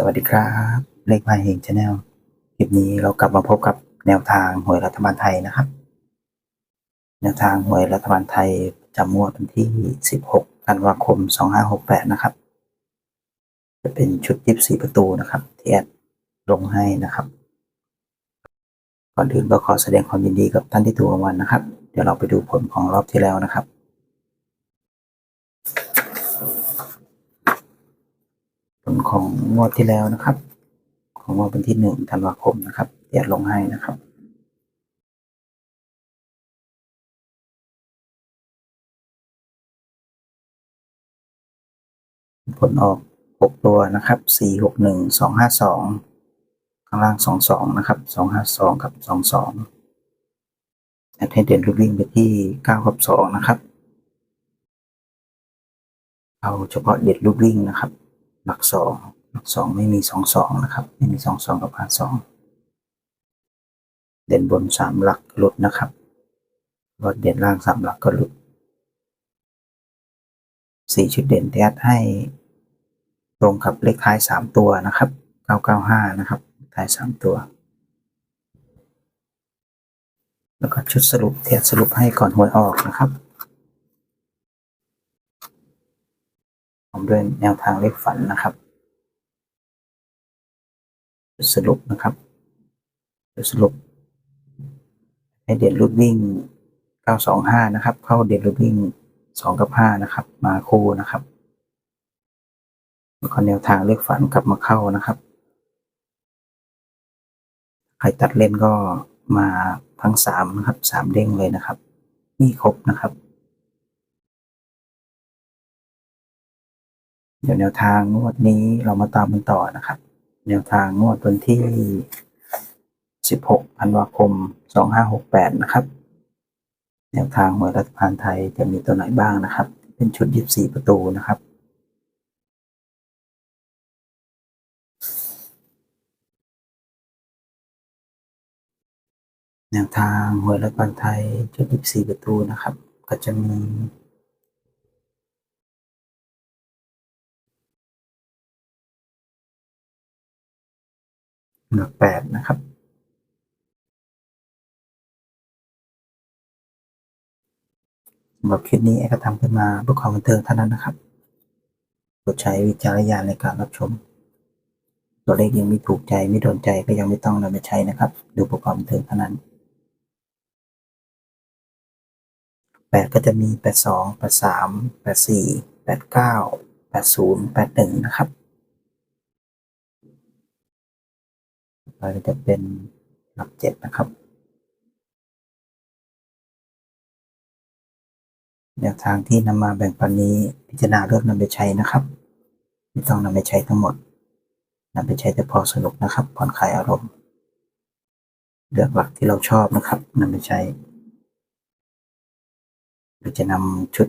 สวัสดีครับ เลขไพ่เฮงชาแนลคลิปนี้เรากลับมาพบกับแนวทางหวยรัฐบาลไทยนะครับ แนวทางหวยรัฐบาลไทยจำงวดวันที่ 16ธันวาคม 2568 นะครับ จะเป็นชุด24ประตูนะครับ ที่แอดลงให้นะครับ ก่อนอื่นก็ขอแสดงความยินดีกับท่านที่ถูกรางวัลนะครับ เดี๋ยวเราไปดูผลของรอบที่แล้วนะครับ ผ ลของงวดที่แล้วนะครับ ของงวดวันที่หนึ่งธันวาคมนะครับเดี๋ยวลงให้นะครับผลออกหกตัวนะครับสี่หกหนึ่งสองห้าสองข้างล่างสองสองนะครับสองห้าสองกับสองสองแอดให้เด่นลูกวิ่งไปที่เก้ากับสองนะครับ เอาเฉพาะเด็ดลูกวิ่งนะครับ หลักสองหลักสองไม่มีสองสองนะครับ ไม่มีสองสองกับห้าสองเด่นบนสามหลักหลุดนะครับรถเด่นล่างสามหลักก็หลุดสี่ชุดเด่นที่แอดให้ตรงกับเลขท้ายสามตัวนะครับเก้าเก้าห้านะครับท้ายสามตัว แล้วก็ชุดสรุปที่แอดสรุปให้ก่อนหวยออกนะครับพร้อ มด้วยแนวทางเลขฝันนะครับ สรุปนะครับ สรุป ให้เด่นรูดวิ่ง 925 นะครับ เข้าเด่นรูดวิ่ง 2 กับ 5 นะครับ มาคู่นะครับแล้วก็แนวทางเลขฝันกลับมาเข้านะครับ ใครตัดเล่นก็มาทั้งสามนะครับสามเด้งเลยนะครับ นี่ครบนะครับ เดี๋ยวแนวทางงวดนี้เรามาตามกันต่อนะครับ แนวทางงวดวันที่ 16ธันวาคม 2568 นะครับ แนวทางหวยรัฐบาลไทยจะมีตัวไหนบ้างนะครับ เป็นชุด 24 ประตูนะครับ แนวทางหวยรัฐบาลไทยชุด 24 ประตูนะครับ ก็จะมี หลักแปดนะครับสำหรับคลิปนี้แอดก็ทำขึ้นมาเพื่อความบันเทิงเท่านั้นนะครับโปรดใช้วิจารณญาณในการรับชม ตัวเลขยังไม่ถูกใจไม่โดนใจก็ยังไม่ต้องนำไปใช้นะครับ ดูเพื่อความบันเทิงเท่านั้นแปดก็จะมีแปดสองแปดสามแปดสี่แปดเก้าแปดศูนย์แปดหนึ่งนะครับ ต่อไปจะเป็นหลักเจ็ดนะครับแนวทางที่นำมาแบ่งปันนี้พิจารณาเลือกนำไปใช้นะครับ ไม่ต้องนำไปใช้ทั้งหมดนำไปใช้แต่พอสนุกนะครับ ผ่อนคลายอารมณ์ เลือกหลักที่เราชอบนะครับนำไปใช้หรือจะนำชุด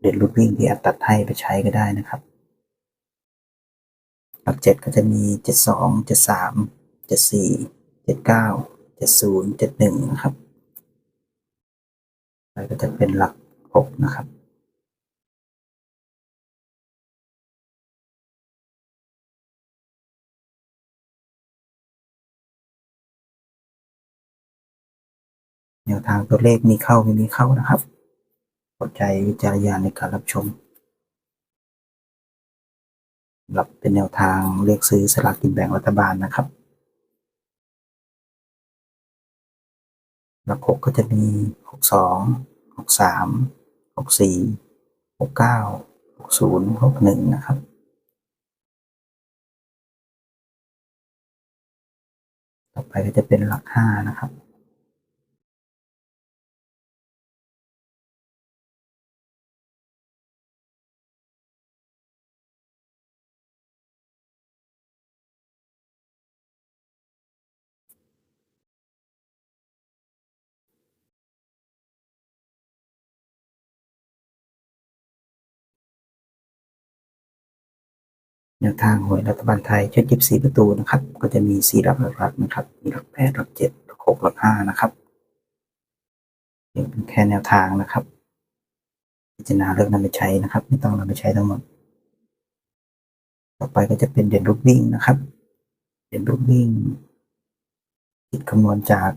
เด็ดลูดวิ่งที่อัดตัดให้ไปใช้ก็ได้นะครับ หลักเจ็ดก็จะมีเจ็ดสองเจ็ดสาม เจ็ดสี่เจ็ดเก้าเจ็ดศูนย์เจ็ดหนึ่งนะครับแล้วก็จะเป็นหลักหกนะครับแนวทางตัวเลขมีเข้าไม่มีเข้านะครับโปรดใจวิจารณญาในการรับชมหรับเป็นแนวทางเลือกซื้อสลากกินแบ่งรัฐบาลนะครับ หลักหกก็จะมีหกสองหกสามหกสี่หกเก้าหกศูนย์หกหนึ่งนะครับต่อไปก็จะเป็นหลักห้านะครับ แนวทางหวยรัฐบาลไทยชุดยิบสี่ประตูนะครับ ก็จะมีสี่หลักหลักๆนะครับ มีหลักแปดหลักเจ็ดหลักหกหลักห้านะครับเป็นแค่แนวทางนะครับ พิจารณาเลือกนำไปใช้นะครับ ไม่ต้องนำไปใช้ทั้งหมด ต่อไปก็จะเป็นเด่นรูปวิ่งนะครับ เด่นรูปวิ่งคิดคำนวณจาก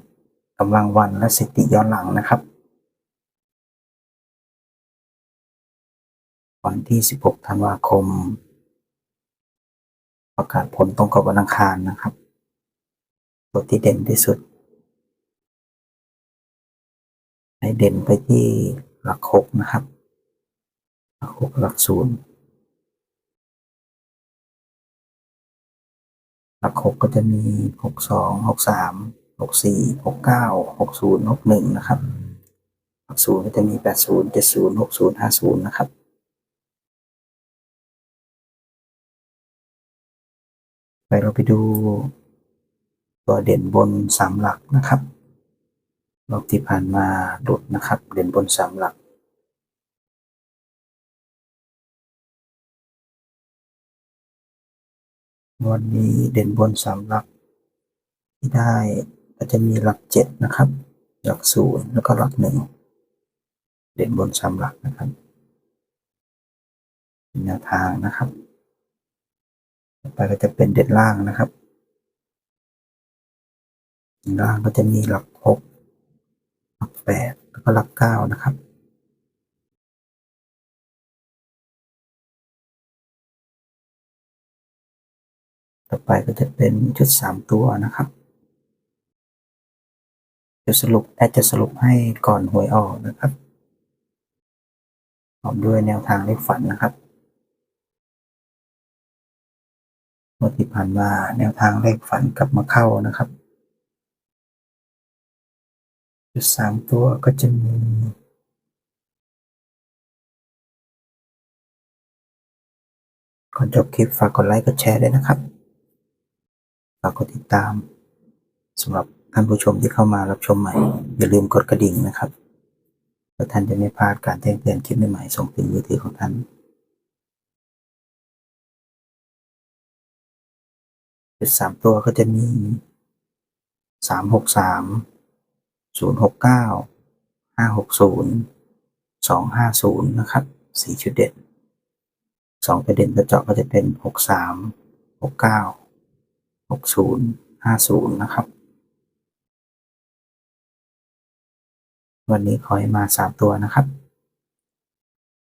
กำลังวันและสถิติย้อนหลังนะครับวันที่ 16 ธันวาคม กาศผลตรงกับวันอังคารนะครับตัวที่เด่นที่สุด ให้เด่นไปที่หลักหกนะครับ หลักหกหลักศูนย์หลักหกก็จะมีหกสองหกสามหกสี่หกเก้าหกศูนย์หกหนึ่งนะครับ หลักศูนย์ก็จะมีแปดศูนย์เจ็ดศูนย์หกศูนย์ห้าศูนย์นะครับ ไปเราไปดูตัวเด่นบนสามหลักนะครับ รอบที่ผ่านมาหลุดนะครับ เด่นบนสามหลัก วันนี้เด่นบนสามหลัก ที่ได้ก็จะมีหลักเจ็ดนะครับ หลักศูนย์แล้วก็หลักหนึ่งเด่นบนสามหลักนะครับแนวทางนะครับ ไปก็จะเป็นเด่นล่างนะครับเด่นล่างก็จะมีหลักหกหลักแปดแล้วก็หลักเก้านะครับต่อไปก็จะเป็นชุดสามตัวนะครับจะสรุปแอดจะสรุปให้ก่อนหวยออกนะครับพร้อมด้วยแนวทางเลขฝันนะครับ เมื่อที่ผ่านมาแนวทางเลขฝันกลับมาเข้านะครับชุดสามตัวก็จะมีก่อนจบคลิปฝากกดไลค์กดแชร์ด้วยนะครับ ฝากกดติดตามสำหรับท่านผู้ชมที่เข้ามารับชมใหม่ อย่าลืมกดกระดิ่งนะครับเพื่อท่านจะไม่พลาดการแจ้งเตือนคลิปใหม่ๆส่งถึงมือถือของท่าน จุดสามตัวก็จะมีสามหกสามศูนย์หกเก้าห้าหกศูนย์สองห้าศูนย์นะครับสี่ชุดเด่นสองประเด็นกระเจาะก็จะเป็นหกสามหกเก้าหกศูนย์ห้าศูนย์นะครับ วันนี้ขอให้มาสามตัวนะครับ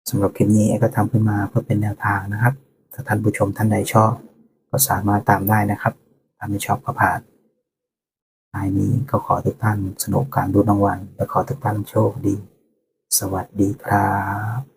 สำหรับคลิปนี้ก็ทำขึ้นมาเพื่อเป็นแนวทางนะครับ ถ้าท่านผู้ชมท่านใดชอบ ก็สามารถตามได้นะครับ ถ้าไม่ชอบก็ผ่านท้ายนี้ก็ขอทุกท่านสนุกการรุ่นรางวัลและขอทุกท่านโชคดี สวัสดีครับ